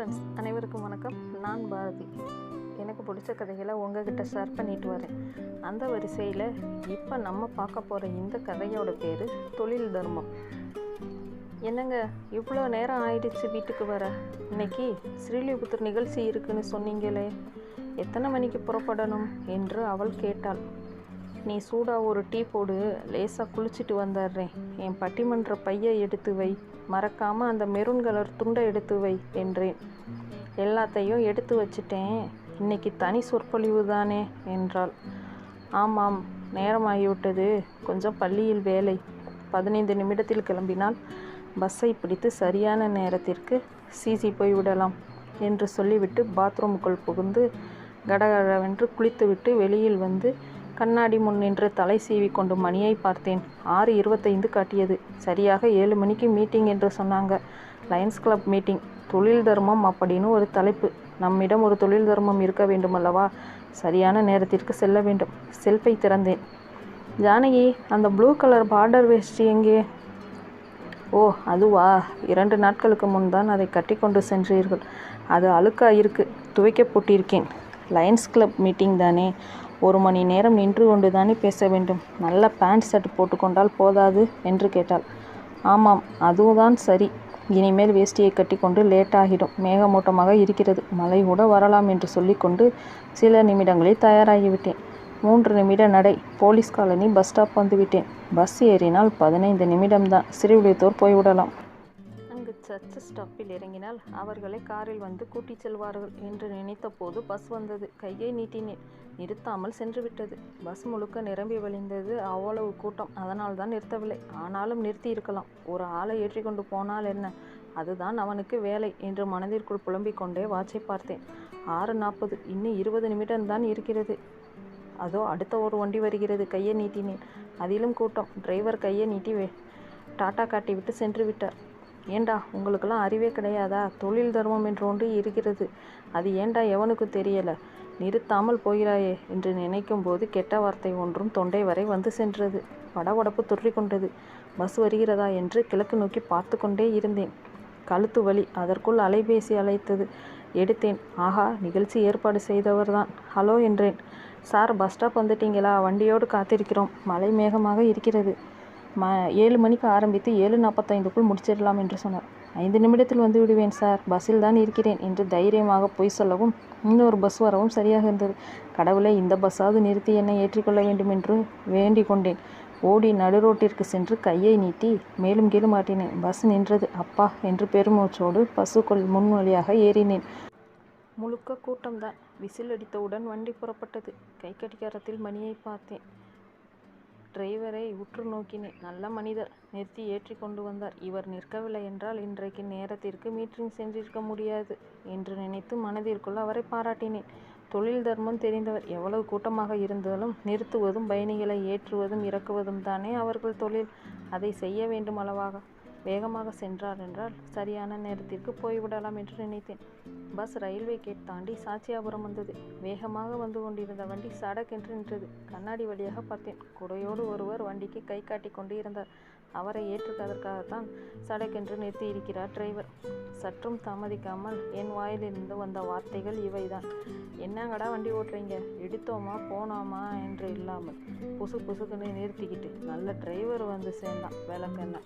Friends அனைவருக்கும் வணக்கம். நான் பாரதி. எனக்கு பிடிச்ச கதைகளை உங்ககிட்ட ஷேர் பண்ணிட்டு வரேன். அந்த வரிசையில் இப்போ நம்ம பார்க்க போகிற இந்த கதையோட பேர் தொழில் தர்மம். என்னங்க இவ்வளோ நேரம் ஆயிடுச்சு வீட்டுக்கு வர? இன்னைக்கு ஸ்ரீலிபுத்தூர் நிகழ்ச்சி இருக்குன்னு சொன்னீங்களே. எத்தனை மணிக்கு புறப்படணும் என்று அவள் கேட்டாள். நீ சூடாக ஒரு டீ போடு லேசாக குளிச்சுட்டு வந்துடுறேன் என் பட்டிமன்ற பையை எடுத்து வை. மறக்காமல் அந்த மெரூன் கலர் துண்டை எடுத்து வை என்றேன். எல்லாத்தையும் எடுத்து வச்சிட்டேன். இன்னைக்கு தனி சொற்பொழிவு தானே என்றாள். ஆமாம் நேரமாகிவிட்டது. கொஞ்சம் பள்ளியில் வேலை. பதினைந்து நிமிடத்தில் கிளம்பினால் பஸ்ஸை பிடித்து சரியான நேரத்திற்கு சிசி போய்விடலாம் என்று சொல்லிவிட்டு பாத்ரூமுக்குள் புகுந்து கடகடவென்று குளித்துவிட்டு வெளியில் வந்து கண்ணாடி முன் நின்று தலை சீவி கொண்டு மணியை பார்த்தேன். ஆறு இருபத்தைந்து காட்டியது. சரியாக ஏழு மணிக்கு மீட்டிங் என்று சொன்னாங்க. லயன்ஸ் கிளப் மீட்டிங் தொழில் தர்மம் அப்படின்னு ஒரு தலைப்பு. நம்மிடம் ஒரு தொழில் தர்மம் இருக்க வேண்டுமல்லவா சரியான நேரத்திற்கு செல்ல வேண்டும். செல்ஃபை திறந்தேன். ஜானகி அந்த ப்ளூ கலர் பார்டர் வேஷ்டி எங்கே? ஓ அதுவா? இரண்டு நாட்களுக்கு முன் தான் அதை கட்டி கொண்டு சென்றீர்கள். அது அழுக்காகிருக்கு துவைக்க போட்டிருக்கேன். லயன்ஸ் கிளப் மீட்டிங் தானே? ஒரு மணி நேரம் நின்று கொண்டு தானே பேச வேண்டும். நல்ல பேண்ட் ஷர்ட் போட்டுக்கொண்டால் போதாது என்று கேட்டாள். ஆமாம் அதுதான் சரி. இனிமேல் வேஷ்டியை கட்டிக்கொண்டு லேட் ஆகிடும். மேகமூட்டமாக இருக்கிறது. மழை கூட வரலாம் என்று சொல்லிக்கொண்டு சில நிமிடங்களில் தயாராகிவிட்டேன். மூன்று நிமிட நடை. போலீஸ் காலனி பஸ் ஸ்டாப் வந்துவிட்டேன். பஸ் ஏறினால் பதினைந்து நிமிடம்தான். சிறுவிழித்தோர் போய்விடலாம். சர்ச் ஸ்டாப்பில் இறங்கினால் அவர்களை காரில் வந்து கூட்டிச் செல்வார்கள் என்று நினைத்தபோது பஸ் வந்தது. கையை நீட்டினேன் நிறுத்தாமல் சென்று விட்டது பஸ் முழுக்க நிரம்பி வழிந்தது அவ்வளவு கூட்டம். அதனால் தான் நிறுத்தவில்லை. ஆனாலும் நிறுத்தி இருக்கலாம். ஒரு ஆளை ஏற்றிக்கொண்டு போனால் என்ன? அதுதான் அவனுக்கு வேலை என்று மனதிற்குள் புலம்பிக் கொண்டே வாட்சை பார்த்தேன். ஆறு நாற்பது. இன்னும் இருபது நிமிடம்தான் இருக்கிறது. அதோ அடுத்த ஒரு வண்டி வருகிறது. கையை நீட்டினேன். அதிலும் கூட்டம். டிரைவர் கையை நீட்டி டாட்டா காட்டிவிட்டு சென்று விட்டார். ஏண்டா உங்களுக்கெல்லாம் அறிவே கிடையாதா? தொழில் தர்மம் என்று ஒன்று இருக்கிறது. அது ஏண்டா எவனுக்கு தெரியல? நிறுத்தாமல் போகிறாயே என்று நினைக்கும் போது கெட்ட வார்த்தை ஒன்றும் தொண்டை வரை வந்து சென்றது. படபடப்பு தொற்றிக் கொண்டது. பஸ் வருகிறதா என்று கிழக்கு நோக்கி பார்த்து கொண்டே இருந்தேன். கழுத்து வலி அதற்குள் அலைபேசி அழைத்தது. எடுத்தேன். ஆஹா நிகழ்ச்சி ஏற்பாடு செய்தவர்தான். ஹலோ என்றேன். சார் பஸ் ஸ்டாப் வந்துட்டீங்களா? வண்டியோடு காத்திருக்கிறோம். மழை மேகமாக இருக்கிறது. ம ஏழு மணிக்கு ஆரம்பித்து ஏழு நாற்பத்தைந்துக்குள் முடிச்சிடலாம் என்று சொன்னார். ஐந்து நிமிடத்தில் வந்து விடுவேன் சார். பஸ்ஸில் தான் இருக்கிறேன் என்று தைரியமாக பொய் சொல்லவும் இன்னொரு பஸ் வரவும் சரியாக இருந்தது. கடவுளை இந்த பஸ்ஸாவது நிறுத்தி என்னை ஏற்றிக்கொள்ள வேண்டும் என்று வேண்டிக் கொண்டேன். ஓடி நடுரோட்டிற்கு சென்று கையை நீட்டி மேலும் கீழும் மாட்டினேன். பஸ் நின்றது. அப்பா என்று பெருமூச்சோடு பஸ்ஸுக்குள் முன் வழியாக ஏறினேன். முழுக்க கூட்டம்தான். விசில் அடித்தவுடன் வண்டி புறப்பட்டது. கை கடிகாரத்தில் மணியை பார்த்தேன். டிரைவரை உற்று நோக்கினேன் நல்ல மனிதர் நிறுத்தி ஏற்றி கொண்டு வந்தார். இவர் நிற்கவில்லை என்றால் இன்றைக்கு நேரத்திற்கு மீட்டிங் சென்றிருக்க முடியாது என்று நினைத்து மனதிற்குள் அவரை பாராட்டினேன். தொழில் தர்மம் தெரிந்தவர் எவ்வளவு கூட்டமாக இருந்தாலும் நிறுத்துவதும் பயணிகளை ஏற்றுவதும் இறக்குவதும் தானே அவர்கள் தொழில். அதை செய்ய வேண்டும் அளவாக வேகமாக சென்றார் என்றால் சரியான நேரத்திற்கு போய்விடலாம் என்று நினைத்தேன். பஸ் ரயில்வே கேட் தாண்டி சாட்சியாபுரம் வந்தது. வேகமாக வந்து கொண்டிருந்த வண்டி சடக்கென்று நின்றது. கண்ணாடி வழியாக பார்த்தேன். குடையோடு ஒருவர் வண்டிக்கு கை காட்டி கொண்டு இருந்தார். அவரை ஏற்றுக்கதற்காகத்தான் சடக்கென்று நிறுத்தி இருக்கிறார் டிரைவர். சற்றும் தாமதிக்காமல் என் வாயிலிருந்து வந்த வார்த்தைகள் இவைதான். என்னங்கடா வண்டி ஓட்டுறீங்க? எடுத்தோமா போனோமா? என்று இல்லாமல் புசு புசுக்குன்னு நிறுத்திக்கிட்டு நல்ல டிரைவர் வந்து சேர்ந்தான். விளக்கென்ன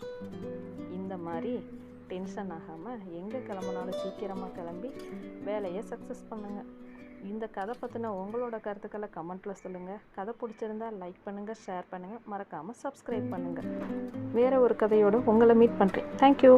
இந்த மாதிரி டென்ஷன் ஆகாமல் எங்கே கிளம்புனாலும் சீக்கிரமாக கிளம்பி வேலையை சக்ஸஸ் பண்ணுங்கள் இந்த கதை பற்றின உங்களோட கருத்துக்களை கமெண்ட்டில் சொல்லுங்கள் கதை பிடிச்சிருந்தா லைக் பண்ணுங்கள் ஷேர் பண்ணுங்கள் மறக்காமல் சப்ஸ்கிரைப் பண்ணுங்கள் வேறு ஒரு கதையோடு உங்களை மீட் பண்ணுறேன் தேங்க்யூ